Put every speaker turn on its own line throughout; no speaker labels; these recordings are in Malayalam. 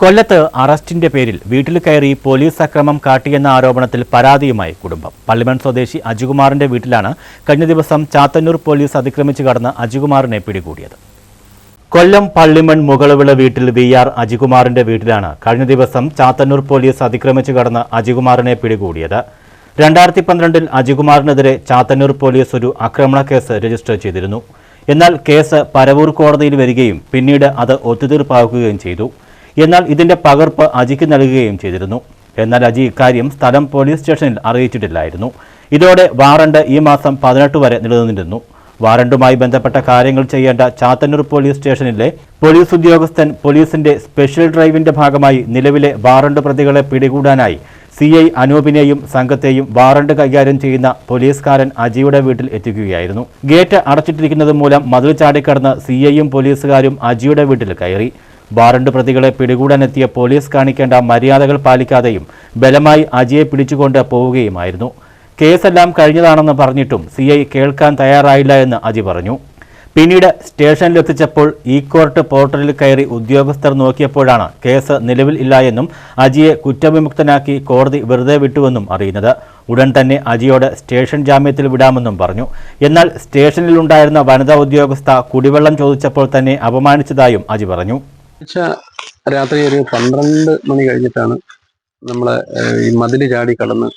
കൊല്ലത്ത് അറസ്റ്റിന്റെ പേരിൽ വീട്ടിൽ കയറി പോലീസ് അക്രമം കാട്ടിയെന്ന ആരോപണത്തിൽ പരാതിയുമായി കുടുംബം. പള്ളിമൺ സ്വദേശി അജികുമാറിന്റെ വീട്ടിലാണ് കഴിഞ്ഞ ദിവസം ചാത്തന്നൂർ പോലീസ് അതിക്രമിച്ചു കടന്ന് അജികുമാറിനെ പിടികൂടിയത്. കൊല്ലം പള്ളിമൺ മുകളവിള വീട്ടിൽ വി ആർ അജികുമാറിന്റെ വീട്ടിലാണ് കഴിഞ്ഞ ദിവസം ചാത്തന്നൂർ പോലീസ് അതിക്രമിച്ചു കടന്ന് അജികുമാറിനെ പിടികൂടിയത്. രണ്ടായിരത്തി പന്ത്രണ്ടിൽ അജികുമാറിനെതിരെ ചാത്തന്നൂർ പോലീസ് ഒരു ആക്രമണ കേസ് രജിസ്റ്റർ ചെയ്തിരുന്നു. എന്നാൽ കേസ് പരവൂർ കോടതിയിൽ വരികയും പിന്നീട് അത് ഒത്തുതീർപ്പാക്കുകയും ചെയ്തു. എന്നാൽ ഇതിന്റെ പകർപ്പ് അജിക്ക് നൽകുകയും ചെയ്തിരുന്നു. എന്നാൽ അജി ഇക്കാര്യം സ്ഥലം പോലീസ് സ്റ്റേഷനിൽ അറിയിച്ചിട്ടില്ലായിരുന്നു. ഇതോടെ വാറണ്ട് ഈ മാസം പതിനെട്ട് വരെ നിലനിന്നിരുന്നു. വാറണ്ടുമായി ബന്ധപ്പെട്ട കാര്യങ്ങൾ ചെയ്യേണ്ട ചാത്തന്നൂർ പോലീസ് സ്റ്റേഷനിലെ പോലീസ് ഉദ്യോഗസ്ഥൻ പോലീസിന്റെ സ്പെഷ്യൽ ഡ്രൈവിന്റെ ഭാഗമായി നിലവിലെ വാറണ്ട് പ്രതികളെ പിടികൂടാനായി സി ഐ അനൂപിനെയും സംഘത്തെയും വാറണ്ട് കൈകാര്യം ചെയ്യുന്ന പോലീസുകാരൻ അജിയുടെ വീട്ടിൽ എത്തിക്കുകയായിരുന്നു. ഗേറ്റ് അടച്ചിട്ടിരിക്കുന്നത് മൂലം മതിൽ ചാടിക്കടന്ന് സി ഐയും പോലീസുകാരും അജിയുടെ വീട്ടിൽ കയറി. വാറണ്ട് പ്രതികളെ പിടികൂടാനെത്തിയ പോലീസ് കാണിക്കേണ്ട മര്യാദകൾ പാലിക്കാതെയും ബലമായി അജിയെ പിടിച്ചുകൊണ്ട് പോവുകയുമായിരുന്നു. കേസെല്ലാം കഴിഞ്ഞതാണെന്ന് പറഞ്ഞിട്ടും സി കേൾക്കാൻ തയ്യാറായില്ല എന്ന് അജി പറഞ്ഞു. പിന്നീട് സ്റ്റേഷനിലെത്തിച്ചപ്പോൾ ഈ കോർട്ട് പോർട്ടലിൽ കയറി ഉദ്യോഗസ്ഥർ നോക്കിയപ്പോഴാണ് കേസ് നിലവിൽ ഇല്ല എന്നും അജിയെ കുറ്റവിമുക്തനാക്കി കോടതി വെറുതെ വിട്ടുവെന്നും അറിയുന്നത്. ഉടൻ തന്നെ അജിയോട് സ്റ്റേഷൻ ജാമ്യത്തിൽ വിടാമെന്നും പറഞ്ഞു. എന്നാൽ സ്റ്റേഷനിലുണ്ടായിരുന്ന വനിതാ ഉദ്യോഗസ്ഥ കുടിവെള്ളം ചോദിച്ചപ്പോൾ തന്നെ അപമാനിച്ചതായും അജി പറഞ്ഞു.
ഉച്ച രാത്രി ഒരു പന്ത്രണ്ട് മണി കഴിഞ്ഞിട്ടാണ് നമ്മളെ ഈ മതിൽ ചാടി കടന്ന്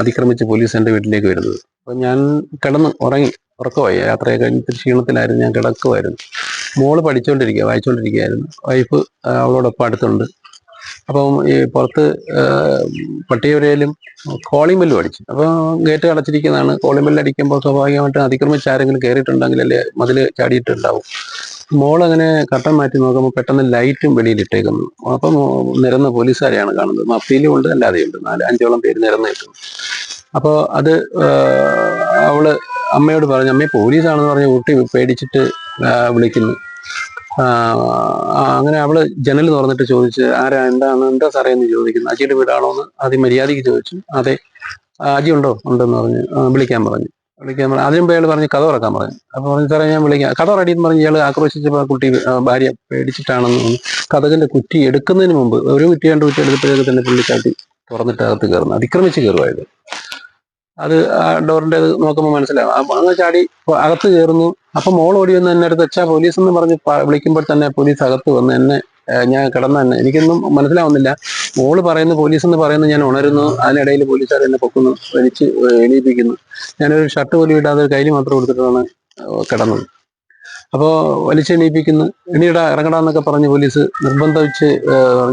അതിക്രമിച്ച് പോലീസ് എന്റെ വീട്ടിലേക്ക് വരുന്നത്. അപ്പം ഞാൻ കിടന്ന് ഉറങ്ങി ഉറക്കമായി. യാത്രയൊക്കെ കഴിഞ്ഞിട്ട് ക്ഷീണത്തിലായിരുന്നു ഞാൻ കിടക്കുമായിരുന്നു. മോൾ പഠിച്ചുകൊണ്ടിരിക്കുക വായിച്ചുകൊണ്ടിരിക്കുകയായിരുന്നു വൈഫ് അവളോടൊപ്പം അടുത്തുണ്ട്. അപ്പം ഈ പുറത്ത് പട്ടിയവരെയും ബെല്ലും അടിച്ചു. അപ്പോൾ ഗേറ്റ് അടച്ചിരിക്കുന്നതാണ്. കോളിംഗ് ബെല്ല് അടിക്കുമ്പോൾ സ്വാഭാവികമായിട്ടും അതിക്രമിച്ച് ആരെങ്കിലും കയറിയിട്ടുണ്ടെങ്കിൽ അല്ലെ മതിൽ ചാടിയിട്ടുണ്ടാവും. മോൾ അങ്ങനെ കട്ടൻ മാറ്റി നോക്കുമ്പോൾ പെട്ടെന്ന് ലൈറ്റും വെളിയിലിട്ടേക്കുന്നു അപ്പം നിരന്ന പോലീസുകാരെയാണ് കാണുന്നത്. മഫ്തിയിലും ഉണ്ട് അല്ലാതെയുണ്ട്. നാല് അഞ്ചോളം പേര് നിരന്ന് കിട്ടുന്നു അപ്പോൾ അത് അവൾ അമ്മയോട് പറഞ്ഞു അമ്മയെ പോലീസാണെന്ന് പറഞ്ഞ് കുട്ടി പേടിച്ചിട്ട് വിളിക്കുന്നു. അങ്ങനെ അവൾ ജനൽ തുറന്നിട്ട് ചോദിച്ച് ആരാ? എന്താണ്? എന്താ സാറേ? എന്ന് ചോദിക്കുന്നു. അജിയുടെ വീടാണോ? എന്ന് ആദ്യം മര്യാദയ്ക്ക് ചോദിച്ചു. അതെ "ആ, അജി ഉണ്ടോ? ഉണ്ടെന്ന് പറഞ്ഞു വിളിക്കാൻ പറഞ്ഞു. വിളിക്കാൻ പറഞ്ഞു അതിനും അയാൾ പറഞ്ഞ് കഥ തുറക്കാൻ പറഞ്ഞു. അപ്പൊ പറഞ്ഞു സാറേ ഞാൻ വിളിക്കാം. കഥ റെഡി എന്ന് പറഞ്ഞ് ഇയാൾ ആക്രോശിച്ചപ്പോൾ കുട്ടി ഭാര്യ പേടിച്ചിട്ടാണെന്ന് കഥകന്റെ കുറ്റി എടുക്കുന്നതിന് മുമ്പ് ഒരു കുറ്റി രണ്ട് കുറ്റി എടുത്തപ്പോഴേക്ക് തന്നെ പുള്ളിക്കാട്ടി തുറന്നിട്ട് അകത്ത് കയറുന്നു. അതിക്രമിച്ച് കയറുമായത് അത് ആ ഡോറിന്റെ അത് നോക്കുമ്പോൾ മനസ്സിലാവും അപ്പൊ അങ്ങ് ചാടി അകത്ത് കയറുന്നു. അപ്പൊ മോൾ ഓടി വന്ന് എന്നെ അടുത്ത് അച്ഛാ പോലീസ് എന്ന് പറഞ്ഞ് വിളിക്കുമ്പോൾ തന്നെ പോലീസ് അകത്ത് വന്ന് എന്നെ ഞാൻ കിടന്ന തന്നെ. എനിക്കൊന്നും മനസ്സിലാവുന്നില്ല. മോൾ പറയുന്നു പോലീസ് എന്ന് പറയുന്നു ഞാൻ ഉണരുന്നു. അതിനിടയിൽ പോലീസുകാർ എന്നെ പൊക്കുന്നു വലിച്ച് എണീപ്പിക്കുന്നു. ഞാനൊരു ഷർട്ട് പോലും ഇടാതെ കയ്യിൽ മാത്രം കൊടുത്തിട്ടാണ് കിടന്നത്. അപ്പോൾ വലിച്ചെണീപ്പിക്കുന്നു എണീടാ ഇറങ്ങടാന്നൊക്കെ പറഞ്ഞ് പോലീസ് നിർബന്ധിച്ച്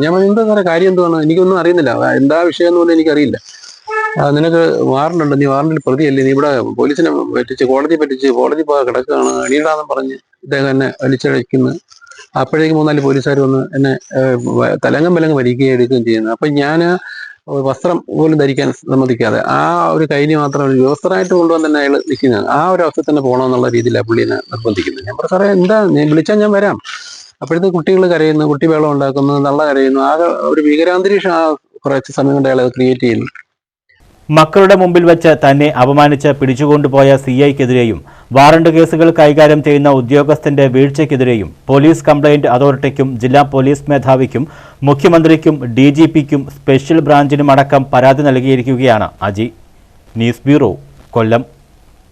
ഞാൻ എന്താ സാറേ കാര്യം എന്തുവാണ്? എനിക്കൊന്നും അറിയുന്നില്ല. എന്താ വിഷയം എന്ന് എനിക്കറിയില്ല. നിനക്ക് നിനക്ക് വാറണ്ടുണ്ട് നീ വാറണ്ടിൽ പ്രതിയല്ലേ? നീ ഇവിടെ പോലീസിനെ പറ്റിച്ച് കോടതി പറ്റിച്ച് കോടതി കിടക്കുകയാണ് എണീടാന്ന് പറഞ്ഞ് ഇദ്ദേഹം എന്നെ വലിച്ചഴിക്കുന്നു അപ്പോഴേക്കും മൂന്നാൽ പോലീസുകാർ വന്ന് എന്നെ തലങ്ങും വിലങ്ങ് വരിക്കുകയും എടുക്കുകയും ചെയ്യുന്നത് അപ്പം ഞാൻ വസ്ത്രം പോലും ധരിക്കാൻ സമ്മതിക്കാതെ ആ ഒരു കൈനി മാത്രം ഒരു വ്യവസ്ഥരായിട്ട് കൊണ്ടുവന്ന് തന്നെ അയാൾ നിൽക്കുന്നത് ആ ഒരു അവസ്ഥ തന്നെ പോകണമെന്നുള്ള രീതിയിലാണ് പുള്ളിനെ നിർബന്ധിക്കുന്നത്. ഞാൻ പറഞ്ഞു സാറേ എന്താ? വിളിച്ചാൽ ഞാൻ വരാം. അപ്പോഴത്തെ കുട്ടികൾ കരയുന്നു കുട്ടി വെള്ളം ഉണ്ടാക്കുന്നു നല്ല കരയുന്നു. ആ ഒരു ഭീകരാന്തരീക്ഷം ആ കുറച്ച് സമയം കൊണ്ട് അയാൾ ക്രിയേറ്റ് ചെയ്യുന്നു.
മക്കളുടെ മുമ്പിൽ വെച്ച് തന്നെ അപമാനിച്ച് പിടിച്ചുകൊണ്ടുപോയ സി ഐക്കെതിരെയും വാറണ്ട് കേസുകൾ കൈകാര്യം ചെയ്യുന്ന ഉദ്യോഗസ്ഥന്റെ വീഴ്ചയ്ക്കെതിരെയും പോലീസ് കംപ്ലയിന്റ് അതോറിറ്റിക്കും ജില്ലാ പോലീസ് മേധാവിക്കും മുഖ്യമന്ത്രിക്കും ഡി ജി പിക്കും സ്പെഷ്യൽ ബ്രാഞ്ചിനുമടക്കം പരാതി നൽകിയിരിക്കുകയാണ് അജി. ന്യൂസ് ബ്യൂറോ കൊല്ലം.